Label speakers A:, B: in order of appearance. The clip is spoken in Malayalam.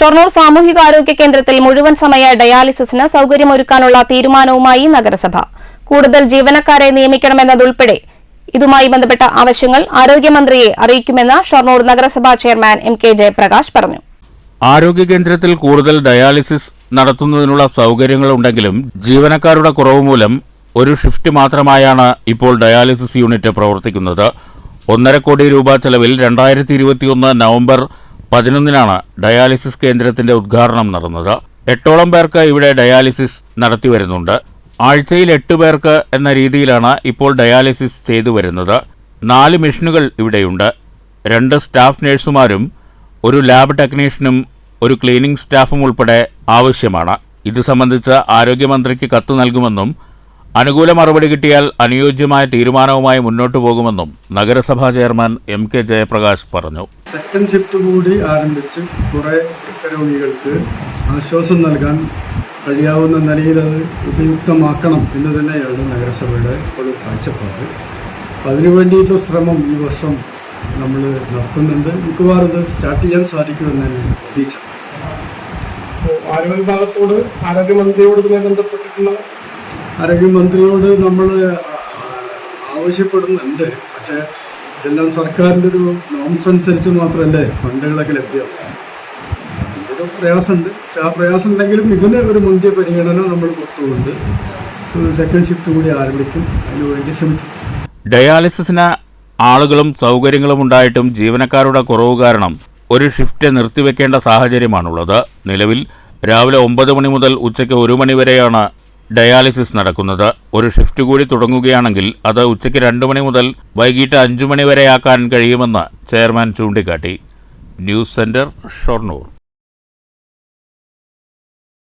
A: ഷൊർണൂർ സാമൂഹികാരോഗ്യ കേന്ദ്രത്തിൽ മുഴുവൻ സമയ ഡയാലിസിസിന് സൌകര്യമൊരുക്കാനുള്ള തീരുമാനവുമായി നഗരസഭ. കൂടുതൽ ജീവനക്കാരെ നിയമിക്കണമെന്നതുൾപ്പെടെ ഇതുമായി ബന്ധപ്പെട്ട ആവശ്യങ്ങൾ ആരോഗ്യമന്ത്രിയെ അറിയിക്കുമെന്ന് ഷൊർണൂർ നഗരസഭാ ചെയർമാൻ എം കെ ജയപ്രകാശ് പറഞ്ഞു.
B: ആരോഗ്യ കേന്ദ്രത്തിൽ കൂടുതൽ ഡയാലിസിസ് നടത്തുന്നതിനുള്ള സൗകര്യങ്ങളുണ്ടെങ്കിലും ജീവനക്കാരുടെ കുറവ് മൂലം ഒരു ഷിഫ്റ്റ് മാത്രമായാണ് ഇപ്പോൾ ഡയാലിസിസ് യൂണിറ്റ് പ്രവർത്തിക്കുന്നത്. ഒന്നര കോടി രൂപ ചെലവിൽ രണ്ടായിരത്തി ഇരുപത്തിയൊന്ന് നവംബർ പതിനൊന്നിനാണ് ഡയാലിസിസ് കേന്ദ്രത്തിന്റെ ഉദ്ഘാടനം നടന്നത്. എട്ടോളം പേർക്ക് ഇവിടെ ഡയാലിസിസ് നടത്തി വരുന്നുണ്ട്. ആഴ്ചയിൽ എട്ട് പേർക്ക് എന്ന രീതിയിലാണ് ഇപ്പോൾ ഡയാലിസിസ് ചെയ്തു വരുന്നത്. നാല് മെഷീനുകൾ ഇവിടെയുണ്ട്. രണ്ട് സ്റ്റാഫ് നഴ്സുമാരും ഒരു ലാബ് ടെക്നീഷ്യനും ഒരു ക്ലീനിംഗ് സ്റ്റാഫും ഉൾപ്പെടെ ആവശ്യമാണ്. ഇത് സംബന്ധിച്ച് ആരോഗ്യമന്ത്രിക്ക് കത്ത് നൽകുമെന്നും അനുകൂല മറുപടി കിട്ടിയാൽ അനുയോജ്യമായ തീരുമാനവുമായി മുന്നോട്ടു പോകുമെന്നും നഗരസഭാ ചെയർമാൻ എം കെ ജയപ്രകാശ് പറഞ്ഞു.
C: സെക്കൻഡ് ഷിഫ്റ്റ് കൂടി ആരംഭിച്ച് കുറേ രോഗികൾക്ക് ആശ്വാസം നൽകാൻ കഴിയാവുന്ന നിലയിൽ അത് ഉപയുക്തമാക്കണം എന്ന് തന്നെയാണ് നഗരസഭയുടെ ഒരു കാഴ്ചപ്പാട്. അപ്പം അതിനു വേണ്ടിയിട്ടുള്ള ശ്രമം ഈ വർഷം നമ്മൾ നടത്തുന്നുണ്ട്. മിക്കവാറും ഇത് സ്റ്റാർട്ട് ചെയ്യാൻ സാധിക്കുമെന്ന് തന്നെ പ്രതീക്ഷ.
D: ആരോഗ്യ വിഭാഗത്തോട് ആരോഗ്യമന്ത്രിയോട് ഇതുമായി ബന്ധപ്പെട്ടിട്ടുള്ള
C: ആരോഗ്യമന്ത്രിയോട് നമ്മൾ ആവശ്യപ്പെടുന്നുണ്ട്. പക്ഷേ ഇതെല്ലാം സർക്കാരിന്റെ ഒരു നോംസ് അനുസരിച്ച് മാത്രമല്ലേ ഫണ്ടുകളൊക്കെ ലഭ്യം. ഇതിന്റെ പ്രയാസമുണ്ട്. പക്ഷെ ആ പ്രയാസം ഉണ്ടെങ്കിലും ഇതിന് ഒരു മുന്തിയ പരിഗണന നമ്മൾ കൊടുത്തുകൊണ്ട് സെക്കൻഡ് ഷിഫ്റ്റ് കൂടി ആരംഭിക്കും. അതിനു വേണ്ടി ശ്രമിക്കും.
B: ഡയാലിസിസിന് ആളുകളും സൗകര്യങ്ങളും ഉണ്ടായിട്ടും ജീവനക്കാരുടെ കുറവ് കാരണം ഒരു ഷിഫ്റ്റ് നിർത്തിവെക്കേണ്ട സാഹചര്യമാണുള്ളത്. നിലവിൽ രാവിലെ ഒമ്പത് മണി മുതൽ ഉച്ചയ്ക്ക് ഒരു മണി വരെയാണ് ഡയാലിസിസ് നടക്കുന്നത്. ഒരു ഷിഫ്റ്റ് കൂടി തുടങ്ങുകയാണെങ്കിൽ അത് ഉച്ചയ്ക്ക് രണ്ട് മണി മുതൽ വൈകിട്ട് അഞ്ചു മണിവരെയാക്കാൻ കഴിയുമെന്ന് ചെയർമാൻ ചൂണ്ടിക്കാട്ടി. News centre Shoranur.